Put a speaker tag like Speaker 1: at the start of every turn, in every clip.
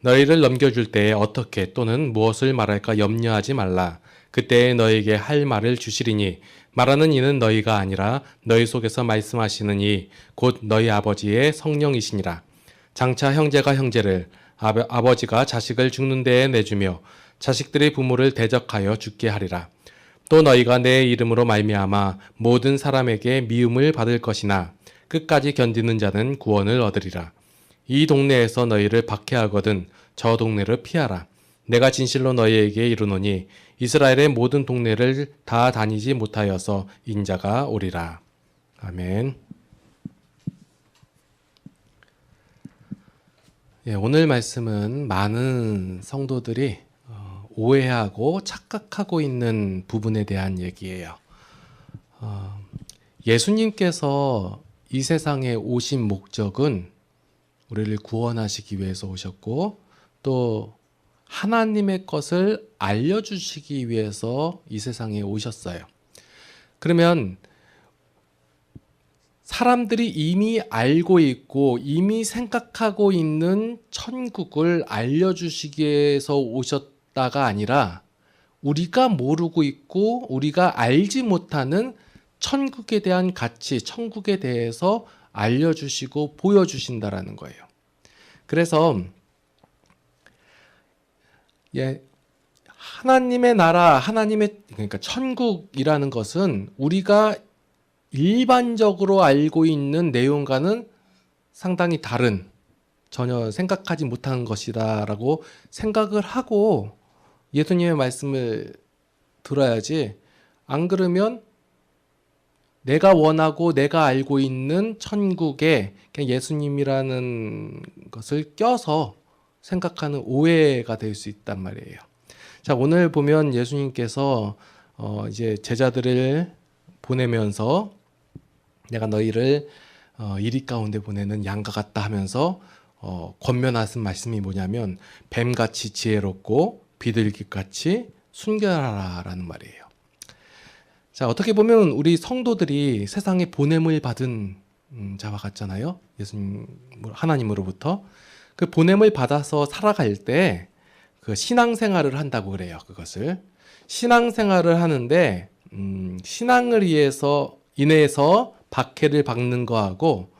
Speaker 1: 너희를 넘겨줄 때에 어떻게 또는 무엇을 말할까 염려하지 말라. 그때에 너희에게 할 말을 주시리니 말하는 이는 너희가 아니라 너희 속에서 말씀하시는 이 곧 너희 아버지의 성령이시니라. 장차 형제가 형제를 아버, 아버지가 자식을 죽는 데에 내주며 자식들이 부모를 대적하여 죽게 하리라. 또 너희가 내 이름으로 말미암아 모든 사람에게 미움을 받을 것이나 끝까지 견디는 자는 구원을 얻으리라. 이 동네에서 너희를 박해하거든 저 동네를 피하라. 내가 진실로 너희에게 이르노니 이스라엘의 모든 동네를 다 다니지 못하여서 인자가 오리라. 아멘. 예, 오늘 말씀은 많은 성도들이 어, 오해하고 착각하고 있는 부분에 대한 얘기예요. 어, 예수님께서 이 세상에 오신 목적은 우리를 구원하시기 위해서 오셨고 또 하나님의 것을 알려주시기 위해서 이 세상에 오셨어요. 그러면 사람들이 이미 알고 있고 이미 생각하고 있는 천국을 알려주시기 위해서 오셨다가 아니라 우리가 모르고 있고 우리가 알지 못하는 천국에 대한 가치, 천국에 대해서 알려주시고 보여주신다라는 거예요. 그래서 예, 하나님의 나라, 하나님의 그러니까 천국이라는 것은 우리가 일반적으로 알고 있는 내용과는 상당히 다른 전혀 생각하지 못한 것이다라고 생각을 하고 예수님의 말씀을 들어야지 안 그러면 내가 원하고 내가 알고 있는 천국에 그냥 예수님이라는 것을 껴서 생각하는 오해가 될 수 있단 말이에요. 자, 오늘 보면 예수님께서 어 이제 제자들을 보내면서 내가 너희를 어 이리 가운데 보내는 양과 같다 하면서 어 권면하신 말씀이 뭐냐면 뱀같이 지혜롭고 비둘기같이 순결하라라는 말이에요. 자, 어떻게 보면 우리 성도들이 세상에 보냄을 받은 음, 자와 같잖아요. 예수님 하나님으로부터 그 보냄을 받아서 살아갈 때 그 신앙생활을 한다고 그래요. 그것을 신앙생활을 하는데 음, 신앙을 위해서 인해서 박해를 받는 거하고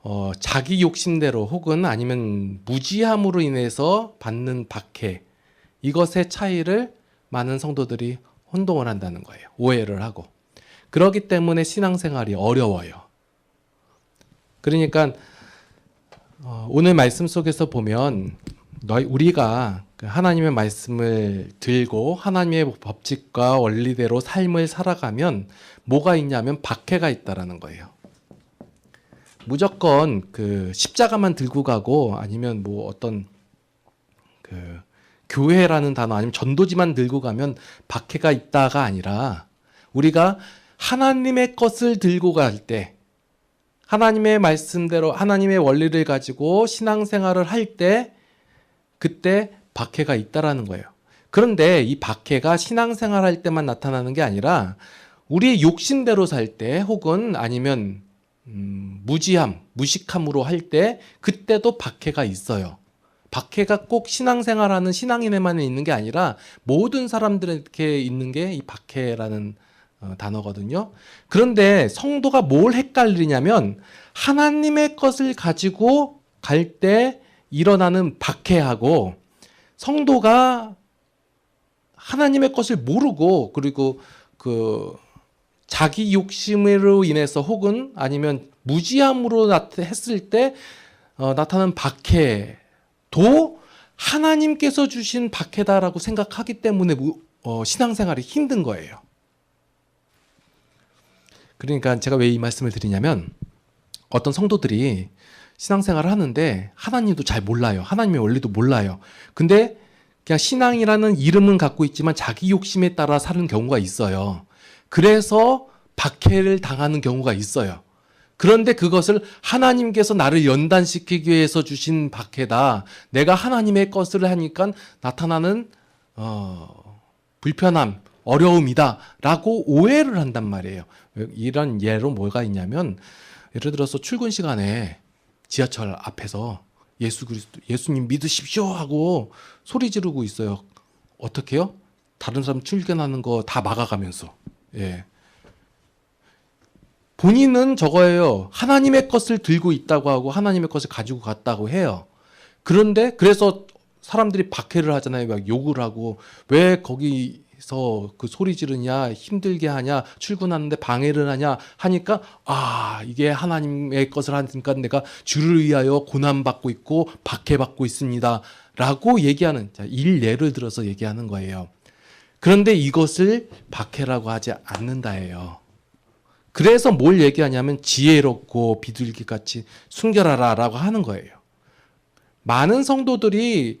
Speaker 1: 어, 자기 욕심대로 혹은 아니면 무지함으로 인해서 받는 박해 이것의 차이를 많은 성도들이 혼동을 한다는 거예요. 오해를 하고. 그러기 때문에 신앙생활이 어려워요. 그러니까 어, 오늘 말씀 속에서 보면 너희 우리가 그 하나님의 말씀을 들고 하나님의 법칙과 원리대로 삶을 살아가면 뭐가 있냐면 박해가 있다라는 거예요. 무조건 그 십자가만 들고 가고 아니면 뭐 어떤 그 교회라는 단어 아니면 전도지만 들고 가면 박해가 있다가 아니라 우리가 하나님의 것을 들고 갈 때 하나님의 말씀대로 하나님의 원리를 가지고 신앙생활을 할 때 그때 박해가 있다라는 거예요. 그런데 이 박해가 신앙생활 할 때만 나타나는 게 아니라 우리의 욕심대로 살 때 혹은 아니면 음, 무지함, 무식함으로 할 때 그때도 박해가 있어요. 박해가 꼭 신앙생활하는 신앙인에만 있는 게 아니라 모든 사람들에게 있는 게 이 박해라는 어, 단어거든요. 그런데 성도가 뭘 헷갈리냐면 하나님의 것을 가지고 갈 때 일어나는 박해하고 성도가 하나님의 것을 모르고 그리고 그 자기 욕심으로 인해서 혹은 아니면 무지함으로 했을 때 어, 나타나는 박해 도 하나님께서 주신 박해다라고 생각하기 때문에 어, 신앙생활이 힘든 거예요. 그러니까 제가 왜 이 말씀을 드리냐면 어떤 성도들이 신앙생활을 하는데 하나님도 잘 몰라요. 하나님의 원리도 몰라요. 근데 그냥 신앙이라는 이름은 갖고 있지만 자기 욕심에 따라 사는 경우가 있어요. 그래서 박해를 당하는 경우가 있어요. 그런데 그것을 하나님께서 나를 연단시키기 위해서 주신 박해다. 내가 하나님의 것을 하니까 나타나는 어, 불편함, 어려움이다라고 오해를 한단 말이에요. 이런 예로 뭐가 있냐면 예를 들어서 출근 시간에 지하철 앞에서 예수 그리스도 예수님 믿으십시오 하고 소리 지르고 있어요. 어떻게요? 다른 사람 출근하는 거 다 막아가면서. 예. 본인은 저거예요. 하나님의 것을 들고 있다고 하고 하나님의 것을 가지고 갔다고 해요. 그런데 그래서 사람들이 박해를 하잖아요. 막 욕을 하고 왜 거기서 그 소리 지르냐, 힘들게 하냐, 출근하는데 방해를 하냐 하니까 아 이게 하나님의 것을 하니까 내가 주를 위하여 고난 받고 있고 박해 받고 있습니다.라고 얘기하는 자, 일 예를 들어서 얘기하는 거예요. 그런데 이것을 박해라고 하지 않는다예요. 그래서 뭘 얘기하냐면 지혜롭고 비둘기 같이 순결하라라고 하는 거예요. 많은 성도들이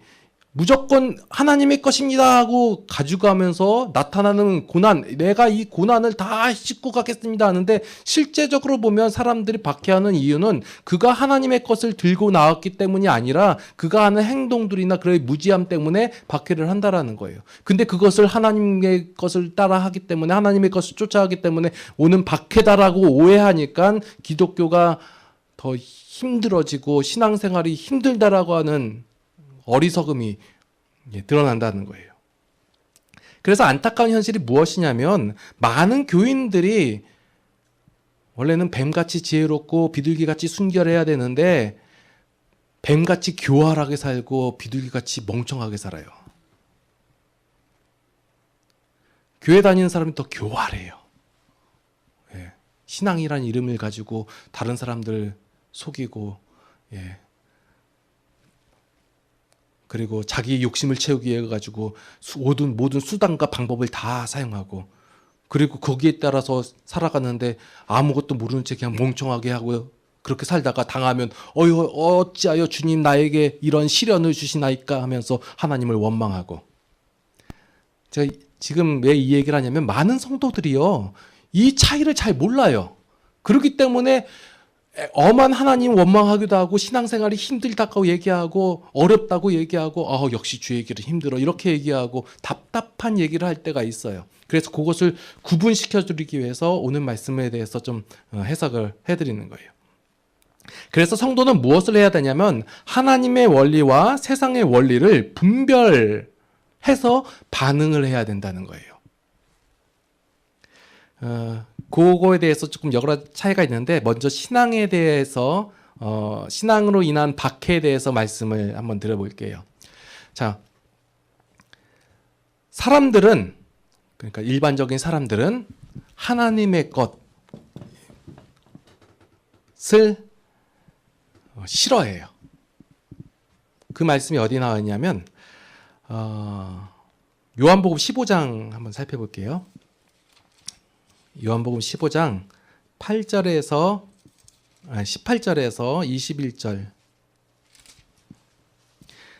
Speaker 1: 무조건 하나님의 것입니다 하고 가져가면서 나타나는 고난, 내가 이 고난을 다 씻고 가겠습니다 하는데 실제적으로 보면 사람들이 박해하는 이유는 그가 하나님의 것을 들고 나왔기 때문이 아니라 그가 하는 행동들이나 그의 무지함 때문에 박해를 한다라는 거예요. 근데 그것을 하나님의 것을 따라 하기 때문에 하나님의 것을 쫓아하기 때문에 오는 박해다라고 오해하니까 기독교가 더 힘들어지고 신앙생활이 힘들다라고 하는 어리석음이 드러난다는 거예요. 그래서 안타까운 현실이 무엇이냐면 많은 교인들이 원래는 뱀같이 지혜롭고 비둘기같이 순결해야 되는데 뱀같이 교활하게 살고 비둘기같이 멍청하게 살아요. 교회 다니는 사람이 더 교활해요. 예. 신앙이란 이름을 가지고 다른 사람들 속이고 예. 그리고 자기 욕심을 채우기 위해 가지고 모든 모든 수단과 방법을 다 사용하고 그리고 거기에 따라서 살아가는데 아무것도 모르는 채 그냥 멍청하게 하고 그렇게 살다가 당하면 어여 어찌하여 주님 나에게 이런 시련을 주시나이까 하면서 하나님을 원망하고. 제가 지금 왜 이 얘기를 하냐면 많은 성도들이요 이 차이를 잘 몰라요. 그렇기 때문에 엄한 하나님 원망하기도 하고 신앙생활이 힘들다고 얘기하고 어렵다고 얘기하고 아 역시 주의 길은 힘들어 이렇게 얘기하고 답답한 얘기를 할 때가 있어요. 그래서 그것을 구분시켜 드리기 위해서 오늘 말씀에 대해서 좀 어, 해석을 해 드리는 거예요. 그래서 성도는 무엇을 해야 되냐면 하나님의 원리와 세상의 원리를 분별해서 반응을 해야 된다는 거예요. 어, 그거에 대해서 조금 여러 차이가 있는데 먼저 신앙에 대해서 어, 신앙으로 인한 박해에 대해서 말씀을 한번 들어볼게요. 자, 사람들은 그러니까 일반적인 사람들은 하나님의 것을 싫어해요. 그 말씀이 어디 나와 있냐면 어, 요한복음 15장 한번 살펴볼게요. 요한복음 15장 8절에서 18절에서 21절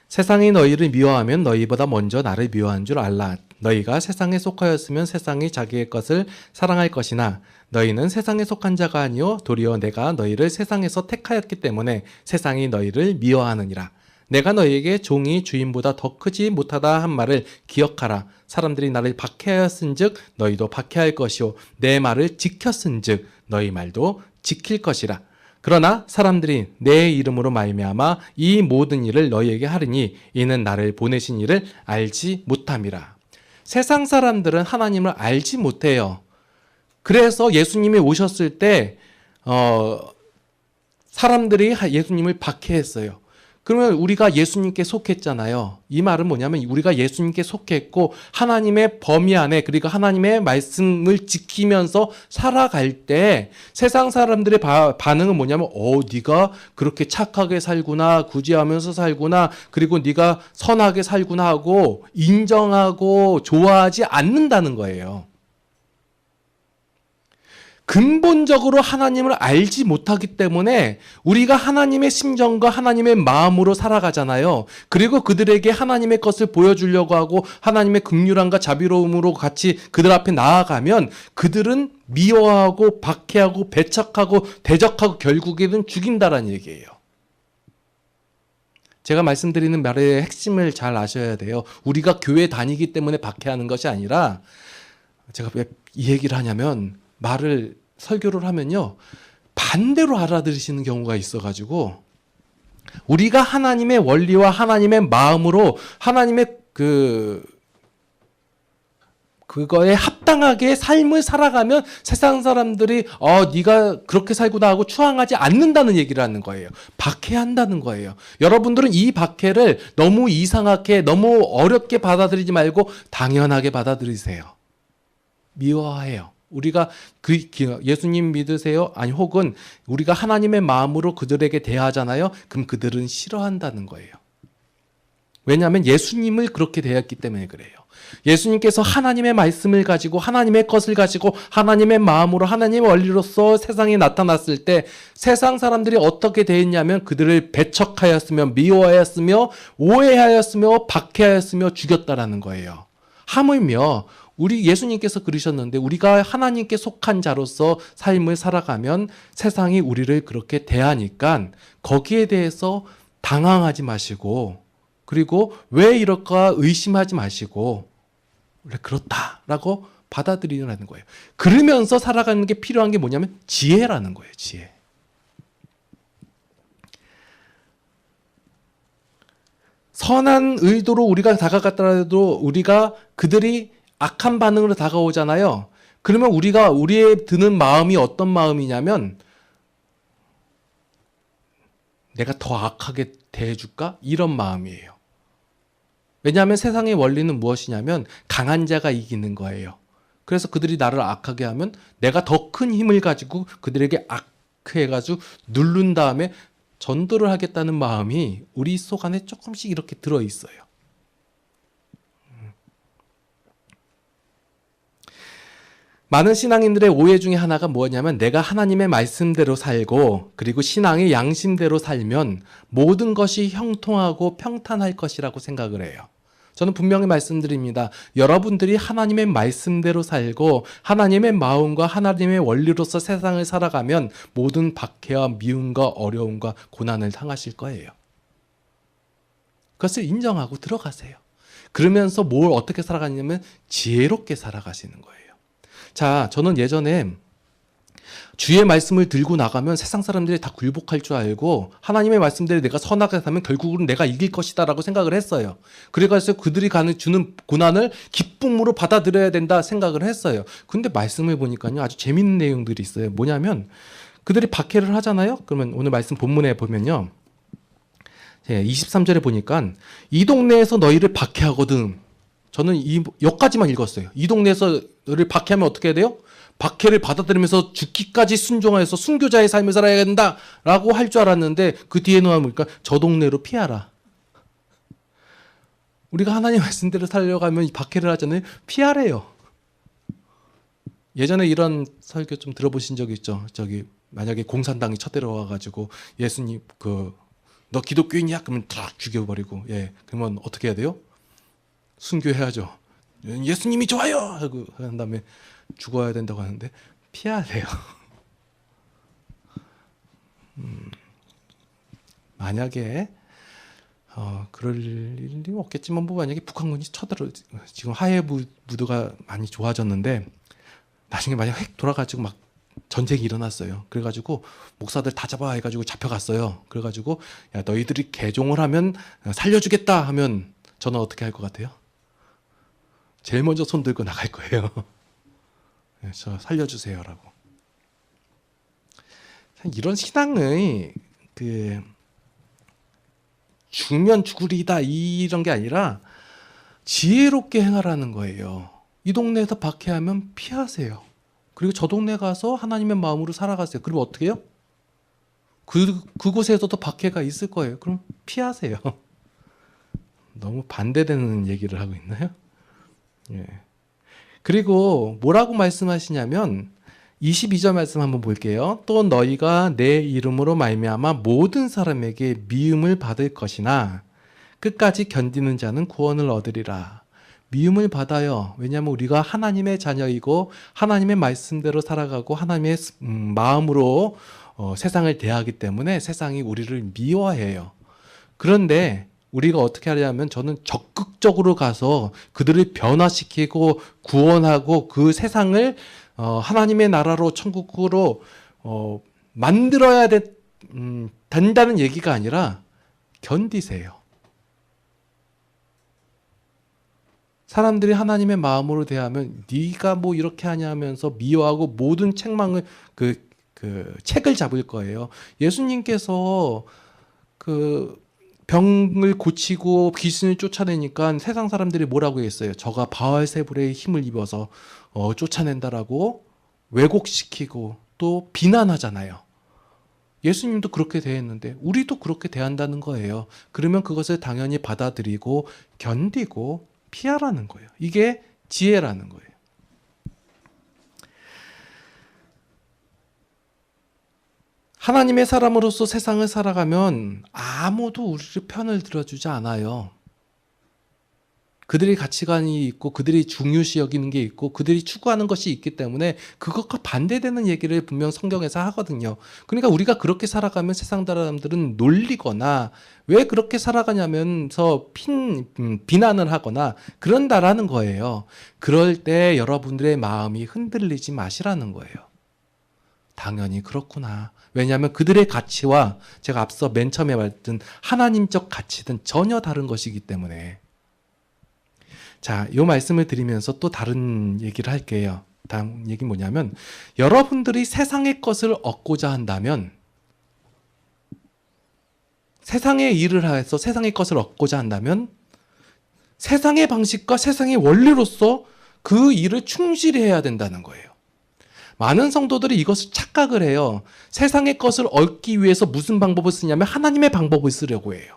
Speaker 1: 세상이 너희를 미워하면 너희보다 먼저 나를 미워한 줄 알라. 너희가 세상에 속하였으면 세상이 자기의 것을 사랑할 것이나 너희는 세상에 속한 자가 아니요 도리어 내가 너희를 세상에서 택하였기 때문에 세상이 너희를 미워하느니라. 내가 너희에게 종이 주인보다 더 크지 못하다 한 말을 기억하라. 사람들이 나를 박해하였은즉 너희도 박해할 것이요 내 말을 지켰은즉 너희 말도 지킬 것이라. 그러나 사람들이 내 이름으로 말미암아 이 모든 일을 너희에게 하리니 이는 나를 보내신 이를 알지 못함이라. 세상 사람들은 하나님을 알지 못해요. 그래서 예수님이 오셨을 때 어, 사람들이 예수님을 박해했어요. 그러면 우리가 예수님께 속했잖아요. 이 말은 뭐냐면 우리가 예수님께 속했고 하나님의 범위 안에 그리고 하나님의 말씀을 지키면서 살아갈 때 세상 사람들의 바, 반응은 뭐냐면 어 네가 그렇게 착하게 살구나 구제하면서 살구나 그리고 네가 선하게 살구나 하고 인정하고 좋아하지 않는다는 거예요. 근본적으로 하나님을 알지 못하기 때문에 우리가 하나님의 심정과 하나님의 마음으로 살아가잖아요. 그리고 그들에게 하나님의 것을 보여주려고 하고 하나님의 극률함과 자비로움으로 같이 그들 앞에 나아가면 그들은 미워하고 박해하고 배척하고 대적하고 결국에는 죽인다라는 얘기예요. 제가 말씀드리는 말의 핵심을 잘 아셔야 돼요. 우리가 교회 다니기 때문에 박해하는 것이 아니라 제가 왜 이 얘기를 하냐면 말을 설교를 하면요 반대로 알아들으시는 경우가 있어 가지고 우리가 하나님의 원리와 하나님의 마음으로 하나님의 그 그거에 합당하게 삶을 살아가면 세상 사람들이 어 네가 그렇게 살구나 하고 추앙하지 않는다는 얘기를 하는 거예요. 박해한다는 거예요. 여러분들은 이 박해를 너무 이상하게 너무 어렵게 받아들이지 말고 당연하게 받아들이세요. 미워해요. 우리가 그 예수님 믿으세요? 아니 혹은 우리가 하나님의 마음으로 그들에게 대하잖아요. 그럼 그들은 싫어한다는 거예요. 왜냐하면 예수님을 그렇게 대했기 때문에 그래요. 예수님께서 하나님의 말씀을 가지고 하나님의 것을 가지고 하나님의 마음으로 하나님의 원리로서 세상에 나타났을 때 세상 사람들이 어떻게 대했냐면 그들을 배척하였으며 미워하였으며 오해하였으며 박해하였으며 죽였다라는 거예요. 하물며 우리 예수님께서 그러셨는데 우리가 하나님께 속한 자로서 삶을 살아가면 세상이 우리를 그렇게 대하니까 거기에 대해서 당황하지 마시고 그리고 왜 이럴까 의심하지 마시고 원래 그렇다라고 받아들이라는 거예요. 그러면서 살아가는 게 필요한 게 뭐냐면 지혜라는 거예요. 지혜. 선한 의도로 우리가 다가갔더라도 우리가 그들이 악한 반응으로 다가오잖아요. 그러면 우리가 우리의 드는 마음이 어떤 마음이냐면 내가 더 악하게 대해줄까? 이런 마음이에요. 왜냐하면 세상의 원리는 무엇이냐면 강한 자가 이기는 거예요. 그래서 그들이 나를 악하게 하면 내가 더 큰 힘을 가지고 그들에게 악해가지고 누른 다음에 전도를 하겠다는 마음이 우리 속 안에 조금씩 이렇게 들어 있어요. 많은 신앙인들의 오해 중에 하나가 뭐냐면 내가 하나님의 말씀대로 살고 그리고 신앙의 양심대로 살면 모든 것이 형통하고 평탄할 것이라고 생각을 해요. 저는 분명히 말씀드립니다. 여러분들이 하나님의 말씀대로 살고 하나님의 마음과 하나님의 원리로서 세상을 살아가면 모든 박해와 미움과 어려움과 고난을 당하실 거예요. 그것을 인정하고 들어가세요. 그러면서 뭘 어떻게 살아가냐면 지혜롭게 살아가시는 거예요. 자, 저는 예전에 주의 말씀을 들고 나가면 세상 사람들이 다 굴복할 줄 알고 하나님의 말씀대로 내가 선하게 사면 결국은 내가 이길 것이다라고 생각을 했어요. 그래가지고 그들이 가는 주는 고난을 기쁨으로 받아들여야 된다 생각을 했어요. 근데 말씀을 보니까요 아주 재밌는 내용들이 있어요. 뭐냐면 그들이 박해를 하잖아요. 그러면 오늘 말씀 본문에 보면요. 23절에 보니까 이 동네에서 너희를 박해하거든. 저는 이 여기까지만 읽었어요. 이 동네에서 너를 박해하면 어떻게 해야 돼요? 박해를 받아들이면서 죽기까지 순종하여서 순교자의 삶을 살아야 된다라고 할 줄 알았는데 그 뒤에 놓아 보니까 저 동네로 피하라. 우리가 하나님 말씀대로 살려가면 박해를 하잖아요. 피하래요. 예전에 이런 설교 좀 들어보신 적 있죠? 저기 만약에 공산당이 쳐들어와 가지고 예수님 그 너 기독교인이야? 그러면 딱 죽여버리고 예 그러면 어떻게 해야 돼요? 순교해야죠. 예수님이 좋아요 하고 한 다음에 죽어야 된다고 하는데 피하세요. 음, 만약에 어, 그럴 일이 없겠지만 뭐 만약에 북한군이 쳐들어 지금 하해 무드가 많이 좋아졌는데 나중에 만약 핵 돌아가지고 막 전쟁이 일어났어요. 그래가지고 목사들 다 잡아 해가지고 잡혀갔어요. 그래가지고 야 너희들이 개종을 하면 살려주겠다 하면 저는 어떻게 할 것 같아요? 제일 먼저 손 들고 나갈 거예요. 네, 저 살려주세요라고. 이런 신앙의 그 죽면 죽으리다 이런 게 아니라 지혜롭게 행하라는 거예요. 이 동네에서 박해하면 피하세요. 그리고 저 동네 가서 하나님의 마음으로 살아가세요. 그리고 어떻게 해요? 그, 그곳에서도 박해가 있을 거예요. 그럼 피하세요. 너무 반대되는 얘기를 하고 있나요? 예. 그리고 뭐라고 말씀하시냐면 22절 말씀 한번 볼게요. 또 너희가 내 이름으로 말미암아 모든 사람에게 미움을 받을 것이나 끝까지 견디는 자는 구원을 얻으리라. 미움을 받아요. 왜냐하면 우리가 하나님의 자녀이고 하나님의 말씀대로 살아가고 하나님의 음, 마음으로 어, 세상을 대하기 때문에 세상이 우리를 미워해요. 그런데 우리가 어떻게 하냐면 저는 적극적으로 가서 그들을 변화시키고 구원하고 그 세상을 어, 하나님의 나라로 천국으로 어, 만들어야 되, 음, 된다는 얘기가 아니라 견디세요. 사람들이 하나님의 마음으로 대하면 네가 뭐 이렇게 하냐면서 미워하고 모든 책망을 그, 그 책을 잡을 거예요. 예수님께서 그 병을 고치고 귀신을 쫓아내니까 세상 사람들이 뭐라고 했어요? 저가 바알세불의 힘을 입어서 어, 쫓아낸다라고 왜곡시키고 또 비난하잖아요. 예수님도 그렇게 대했는데 우리도 그렇게 대한다는 거예요. 그러면 그것을 당연히 받아들이고 견디고 피하라는 거예요. 이게 지혜라는 거예요. 하나님의 사람으로서 세상을 살아가면 아무도 우리를 편을 들어주지 않아요. 그들의 가치관이 있고 그들이 중요시 여기는 게 있고 그들이 추구하는 것이 있기 때문에 그것과 반대되는 얘기를 분명 성경에서 하거든요. 그러니까 우리가 그렇게 살아가면 세상 사람들은 놀리거나 왜 그렇게 살아가냐면서 핀, 음, 비난을 하거나 그런다라는 거예요. 그럴 때 여러분들의 마음이 흔들리지 마시라는 거예요. 당연히 그렇구나. 왜냐하면 그들의 가치와 제가 앞서 맨 처음에 말했던 하나님적 가치든 전혀 다른 것이기 때문에. 자, 이 말씀을 드리면서 또 다른 얘기를 할게요. 다음 얘기 뭐냐면 여러분들이 세상의 것을 얻고자 한다면 세상의 일을 해서 세상의 것을 얻고자 한다면 세상의 방식과 세상의 원리로서 그 일을 충실히 해야 된다는 거예요. 많은 성도들이 이것을 착각을 해요. 세상의 것을 얻기 위해서 무슨 방법을 쓰냐면 하나님의 방법을 쓰려고 해요.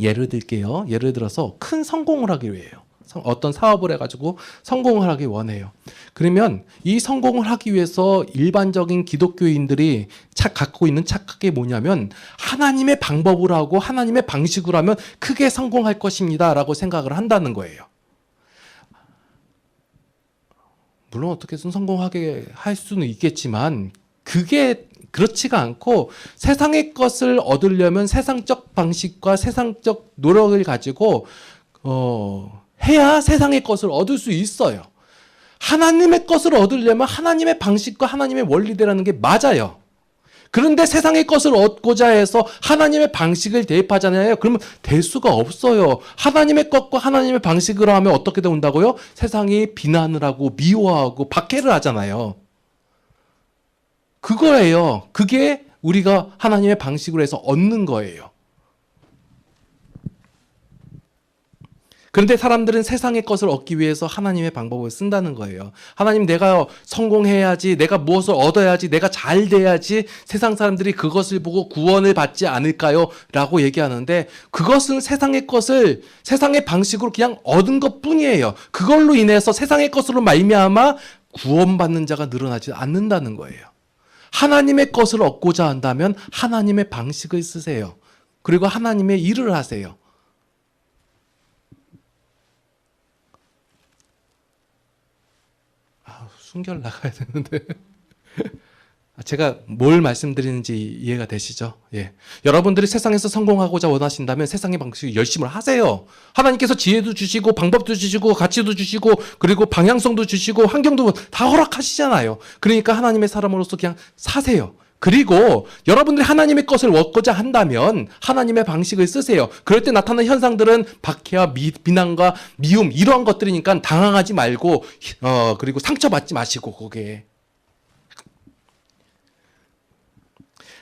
Speaker 1: 예를 들게요. 예를 들어서 큰 성공을 하기 위해요. 어떤 사업을 해가지고 성공을 하기 원해요. 그러면 이 성공을 하기 위해서 일반적인 기독교인들이 착 갖고 있는 착각이 뭐냐면 하나님의 방법으로 하고 하나님의 방식으로 하면 크게 성공할 것입니다라고 생각을 한다는 거예요. 물론 어떻게든 성공하게 할 수는 있겠지만 그게 그렇지가 않고 세상의 것을 얻으려면 세상적 방식과 세상적 노력을 가지고 어, 해야 세상의 것을 얻을 수 있어요. 하나님의 것을 얻으려면 하나님의 방식과 하나님의 원리대라는 게 맞아요. 그런데 세상의 것을 얻고자 해서 하나님의 방식을 대입하잖아요. 그러면 될 수가 없어요. 하나님의 것과 하나님의 방식으로 하면 어떻게 된다고요? 세상이 비난을 하고 미워하고 박해를 하잖아요. 그거예요. 그게 우리가 하나님의 방식으로 해서 얻는 거예요. 그런데 사람들은 세상의 것을 얻기 위해서 하나님의 방법을 쓴다는 거예요. 하나님 내가 성공해야지, 내가 무엇을 얻어야지, 내가 잘 돼야지 세상 사람들이 그것을 보고 구원을 받지 않을까요? 라고 얘기하는데 그것은 세상의 것을 세상의 방식으로 그냥 얻은 것 뿐이에요. 그걸로 인해서 세상의 것으로 말미암아 구원받는 자가 늘어나지 않는다는 거예요. 하나님의 것을 얻고자 한다면 하나님의 방식을 쓰세요. 그리고 하나님의 일을 하세요. 순결 나가야 되는데. 제가 뭘 말씀드리는지 이해가 되시죠? 예. 여러분들이 세상에서 성공하고자 원하신다면 세상의 방식 열심을 하세요. 하나님께서 지혜도 주시고 방법도 주시고 가치도 주시고 그리고 방향성도 주시고 환경도 다 허락하시잖아요. 그러니까 하나님의 사람으로서 그냥 사세요. 그리고 여러분들이 하나님의 것을 얻고자 한다면 하나님의 방식을 쓰세요. 그럴 때 나타나는 현상들은 박해와 미, 비난과 미움 이러한 것들이니까 당황하지 말고 어 그리고 상처받지 마시고 거기에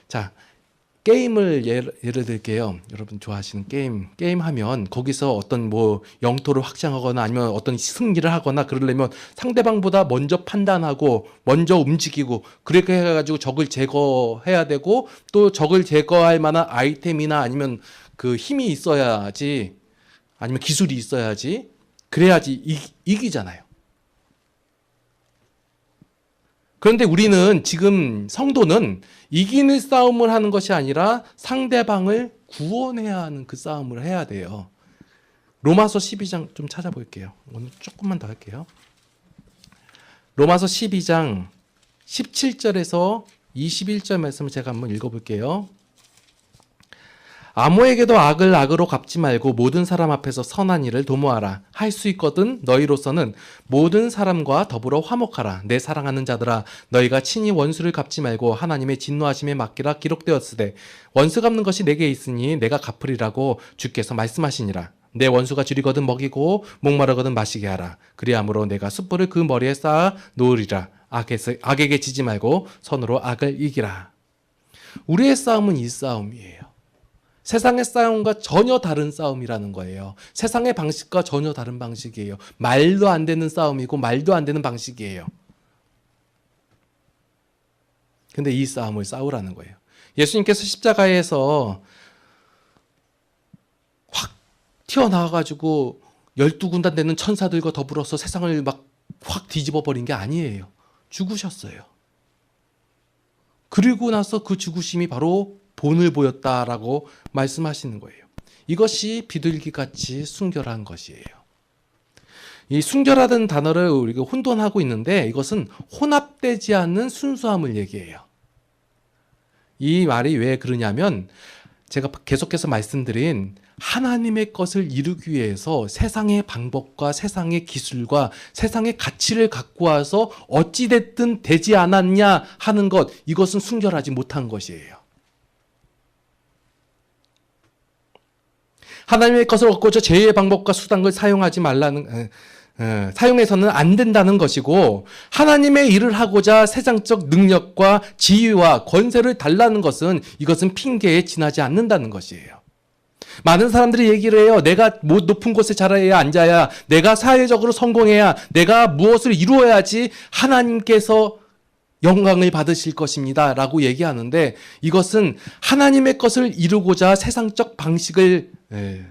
Speaker 1: 자 게임을 예를, 예를 들게요. 여러분 좋아하시는 게임 게임 하면 거기서 어떤 뭐 영토를 확장하거나 아니면 어떤 승리를 하거나 그러려면 상대방보다 먼저 판단하고 먼저 움직이고 그렇게 해가지고 적을 제거해야 되고 또 적을 제거할 만한 아이템이나 아니면 그 힘이 있어야지 아니면 기술이 있어야지 그래야지 이, 이기잖아요. 그런데 우리는 지금 성도는 이기는 싸움을 하는 것이 아니라 상대방을 구원해야 하는 그 싸움을 해야 돼요. 로마서 12장 좀 찾아볼게요. 오늘 조금만 더 할게요. 로마서 12장 17절에서 21절 말씀을 제가 한번 읽어볼게요. 아무에게도 악을 악으로 갚지 말고 모든 사람 앞에서 선한 일을 도모하라. 할 수 있거든 너희로서는 모든 사람과 더불어 화목하라. 내 사랑하는 자들아 너희가 친히 원수를 갚지 말고 하나님의 진노하심에 맡기라 기록되었으되 원수 갚는 것이 내게 있으니 내가 갚으리라고 주께서 말씀하시니라. 내 원수가 줄이거든 먹이고 목마르거든 마시게 하라. 그리함으로 내가 숯불을 그 머리에 쌓아 놓으리라. 악에게 지지 말고 선으로 악을 이기라. 우리의 싸움은 이 싸움이에요. 세상의 싸움과 전혀 다른 싸움이라는 거예요. 세상의 방식과 전혀 다른 방식이에요. 말도 안 되는 싸움이고 말도 안 되는 방식이에요. 근데 이 싸움을 싸우라는 거예요. 예수님께서 십자가에서 확 튀어나와가지고 열두 군단 되는 천사들과 더불어서 세상을 막 확 뒤집어 버린 게 아니에요. 죽으셨어요. 그리고 나서 그 죽으심이 바로 본을 보였다라고 말씀하시는 거예요. 이것이 비둘기 같이 순결한 것이에요. 이 순결하다는 단어를 우리가 혼돈하고 있는데 이것은 혼합되지 않는 순수함을 얘기해요. 이 말이 왜 그러냐면 제가 계속해서 말씀드린 하나님의 것을 이루기 위해서 세상의 방법과 세상의 기술과 세상의 가치를 갖고 와서 어찌됐든 되지 않았냐 하는 것, 이것은 순결하지 못한 것이에요. 하나님의 것을 얻고자 죄의 방법과 수단을 사용하지 말라는 사용해서는 안 된다는 것이고 하나님의 일을 하고자 세상적 능력과 지위와 권세를 달라는 것은 이것은 핑계에 지나지 않는다는 것이에요. 많은 사람들이 얘기를 해요. 내가 뭐 높은 곳에 자라야 앉아야, 내가 사회적으로 성공해야, 내가 무엇을 이루어야지 하나님께서 영광을 받으실 것입니다. 라고 얘기하는데 이것은 하나님의 것을 이루고자 세상적 방식을 예,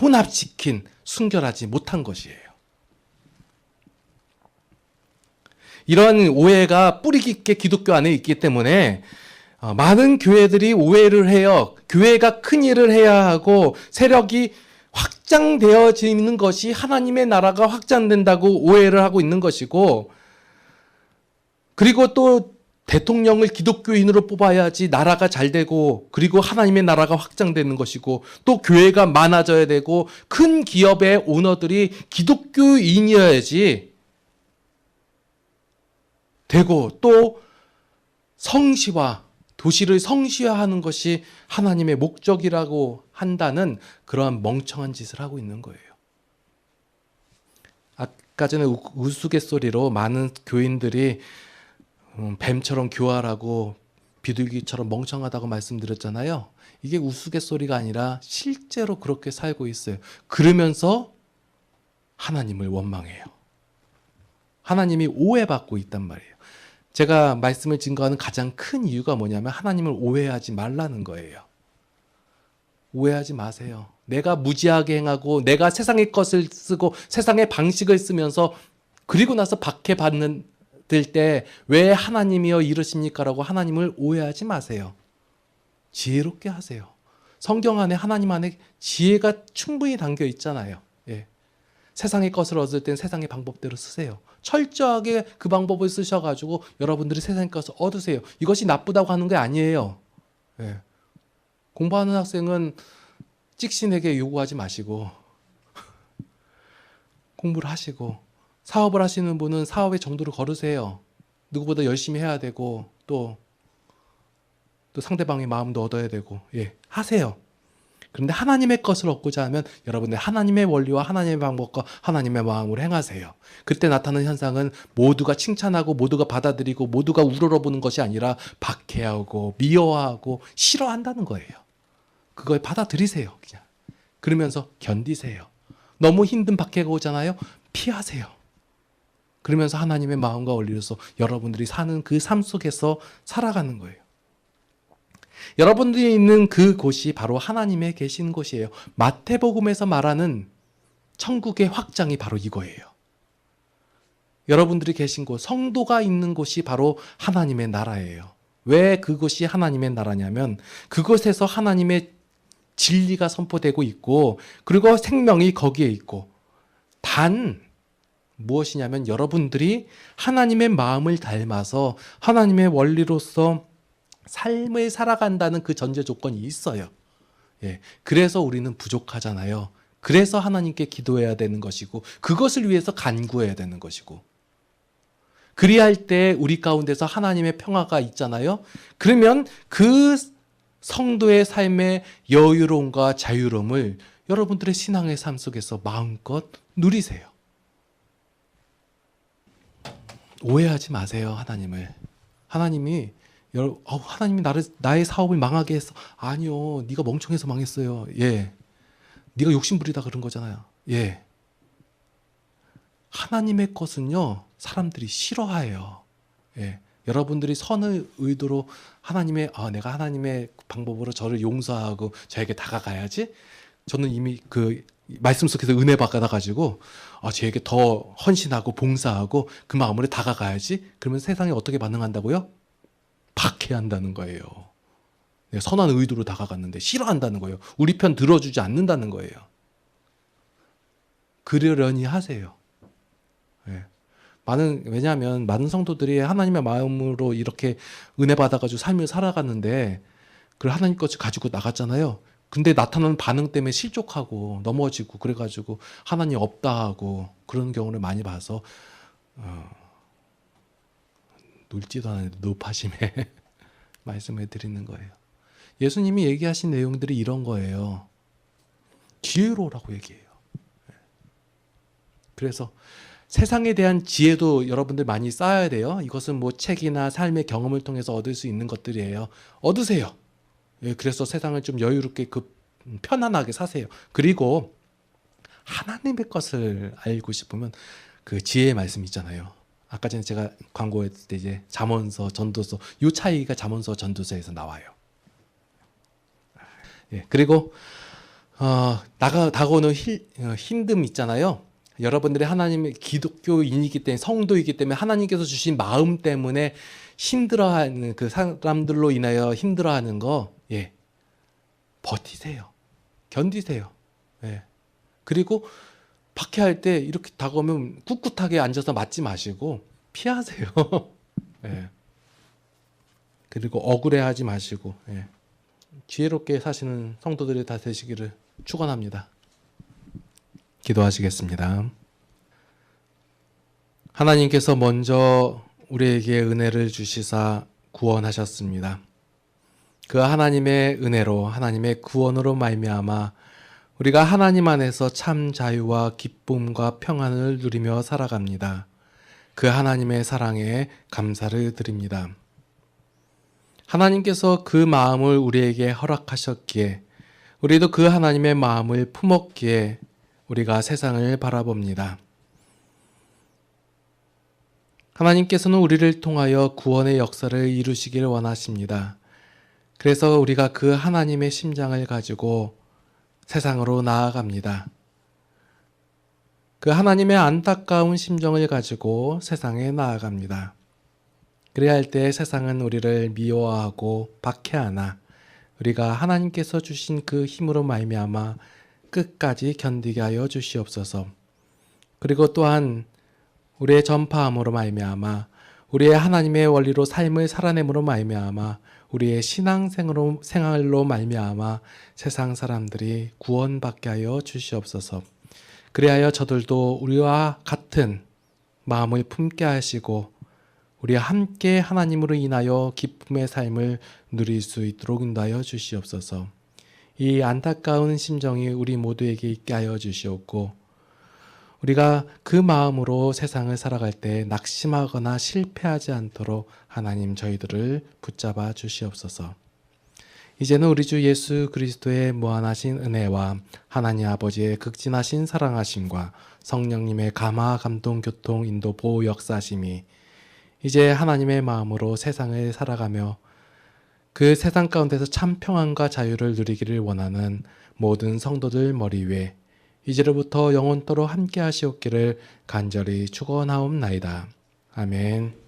Speaker 1: 혼합시킨 순결하지 못한 것이에요. 이러한 오해가 뿌리 깊게 기독교 안에 있기 때문에 어, 많은 교회들이 오해를 해요. 교회가 큰 일을 해야 하고 세력이 확장되어지는 것이 하나님의 나라가 확장된다고 오해를 하고 있는 것이고 그리고 또 대통령을 기독교인으로 뽑아야지 나라가 잘 되고 그리고 하나님의 나라가 확장되는 것이고 또 교회가 많아져야 되고 큰 기업의 오너들이 기독교인이어야지 되고 또 성시화 도시를 성시화하는 것이 하나님의 목적이라고 한다는 그러한 멍청한 짓을 하고 있는 거예요. 아까 전에 우스갯소리로 많은 교인들이 음, 뱀처럼 교활하고 비둘기처럼 멍청하다고 말씀드렸잖아요. 이게 우스갯소리가 아니라 실제로 그렇게 살고 있어요. 그러면서 하나님을 원망해요. 하나님이 오해받고 있단 말이에요. 제가 말씀을 증거하는 가장 큰 이유가 뭐냐면 하나님을 오해하지 말라는 거예요. 오해하지 마세요. 내가 무지하게 행하고 내가 세상의 것을 쓰고 세상의 방식을 쓰면서 그리고 나서 박해받는 때 왜 하나님이여 이러십니까라고 하나님을 오해하지 마세요. 지혜롭게 하세요. 성경 안에 하나님 안에 지혜가 충분히 담겨 있잖아요. 예. 세상의 것을 얻을 땐 세상의 방법대로 쓰세요. 철저하게 그 방법을 쓰셔가지고 여러분들이 세상의 것을 얻으세요. 이것이 나쁘다고 하는 게 아니에요. 예. 공부하는 학생은 찍신에게 요구하지 마시고 공부를 하시고 사업을 하시는 분은 사업의 정도를 걸으세요. 누구보다 열심히 해야 되고 또, 또 상대방의 마음도 얻어야 되고 예 하세요. 그런데 하나님의 것을 얻고자 하면 여러분들 하나님의 원리와 하나님의 방법과 하나님의 마음으로 행하세요. 그때 나타나는 현상은 모두가 칭찬하고 모두가 받아들이고 모두가 우러러보는 것이 아니라 박해하고 미워하고 싫어한다는 거예요. 그걸 받아들이세요. 그냥. 그러면서 견디세요. 너무 힘든 박해가 오잖아요. 피하세요. 그러면서 하나님의 마음과 원리로서 여러분들이 사는 그 삶 속에서 살아가는 거예요. 여러분들이 있는 그 곳이 바로 하나님의 계신 곳이에요. 마태복음에서 말하는 천국의 확장이 바로 이거예요. 여러분들이 계신 곳, 성도가 있는 곳이 바로 하나님의 나라예요. 왜 그곳이 하나님의 나라냐면 그곳에서 하나님의 진리가 선포되고 있고 그리고 생명이 거기에 있고 단 무엇이냐면 여러분들이 하나님의 마음을 닮아서 하나님의 원리로서 삶을 살아간다는 그 전제 조건이 있어요. 예. 그래서 우리는 부족하잖아요. 그래서 하나님께 기도해야 되는 것이고 그것을 위해서 간구해야 되는 것이고 그리할 때 우리 가운데서 하나님의 평화가 있잖아요. 그러면 그 성도의 삶의 여유로움과 자유로움을 여러분들의 신앙의 삶 속에서 마음껏 누리세요. 오해하지 마세요, 하나님을. 하나님이 여러, 어, 하나님이 나를 나의 사업을 망하게 했어. 아니요, 네가 멍청해서 망했어요. 예, 네가 욕심 부리다 그런 거잖아요. 예. 하나님의 것은요, 사람들이 싫어해요. 예. 여러분들이 선의 의도로 하나님의, 아, 내가 하나님의 방법으로 저를 용서하고 저에게 다가가야지. 저는 이미 그 말씀 속에서 은혜 받아가지고, 아, 저에게 더 헌신하고 봉사하고 그 마음으로 다가가야지. 그러면 세상이 어떻게 반응한다고요? 박해한다는 거예요. 선한 의도로 다가갔는데 싫어한다는 거예요. 우리 편 들어주지 않는다는 거예요. 그러려니 하세요. 예. 많은 왜냐하면 많은 성도들이 하나님의 마음으로 이렇게 은혜 받아가지고 삶을 살아갔는데 그걸 하나님 것을 가지고 나갔잖아요. 근데 나타나는 반응 때문에 실족하고 넘어지고 그래가지고 하나님 없다 하고 그런 경우를 많이 봐서 어, 놀지도 않았는데 높아심에 말씀해 드리는 거예요. 예수님이 얘기하신 내용들이 이런 거예요. 지혜로라고 얘기해요. 그래서 세상에 대한 지혜도 여러분들 많이 쌓아야 돼요. 이것은 뭐 책이나 삶의 경험을 통해서 얻을 수 있는 것들이에요. 얻으세요. 예, 그래서 세상을 좀 여유롭게 그 편안하게 사세요. 그리고 하나님의 것을 알고 싶으면 그 지혜의 말씀 있잖아요. 아까 전에 제가 광고했을 때 이제 잠언서, 전도서 요 차이가 잠언서, 전도서에서 나와요. 예, 그리고 어, 나가 다가오는 힐, 어, 힘듦 있잖아요. 여러분들이 하나님의 기독교인이기 때문에 성도이기 때문에 하나님께서 주신 마음 때문에 힘들어하는 그 사람들로 인하여 힘들어하는 거, 예, 버티세요. 견디세요. 예. 그리고 박해할 때 이렇게 다가오면 꿋꿋하게 앉아서 맞지 마시고 피하세요. 예. 그리고 억울해하지 마시고 예. 지혜롭게 사시는 성도들이 다 되시기를 축원합니다. 기도하시겠습니다. 하나님께서 먼저 우리에게 은혜를 주시사 구원하셨습니다. 그 하나님의 은혜로 하나님의 구원으로 말미암아 우리가 하나님 안에서 참 자유와 기쁨과 평안을 누리며 살아갑니다. 그 하나님의 사랑에 감사를 드립니다. 하나님께서 그 마음을 우리에게 허락하셨기에 우리도 그 하나님의 마음을 품었기에 우리가 세상을 바라봅니다. 하나님께서는 우리를 통하여 구원의 역사를 이루시기를 원하십니다. 그래서 우리가 그 하나님의 심장을 가지고 세상으로 나아갑니다. 그 하나님의 안타까운 심정을 가지고 세상에 나아갑니다. 그래야 할 때 세상은 우리를 미워하고 박해하나 우리가 하나님께서 주신 그 힘으로 말미암아 끝까지 견디게 하여 주시옵소서. 그리고 또한 우리의 전파함으로 말미암아 우리의 하나님의 원리로 삶을 살아냄으로 말미암아 우리의 신앙생으로 생활로 말미암아 세상 사람들이 구원받게 하여 주시옵소서. 그리하여 저들도 우리와 같은 마음을 품게 하시고 우리와 함께 하나님으로 인하여 기쁨의 삶을 누릴 수 있도록 인도하여 주시옵소서. 이 안타까운 심정이 우리 모두에게 있게 하여 주시옵고 우리가 그 마음으로 세상을 살아갈 때 낙심하거나 실패하지 않도록 하나님 저희들을 붙잡아 주시옵소서. 이제는 우리 주 예수 그리스도의 무한하신 은혜와 하나님 아버지의 극진하신 사랑하심과 성령님의 감화 감동 교통 인도 보호 역사심이 이제 하나님의 마음으로 세상을 살아가며 그 세상 가운데서 참 평안과 자유를 누리기를 원하는 모든 성도들 머리 위에 이제로부터 영원토로 함께 하시옵기를 간절히 축원하옵나이다. 아멘.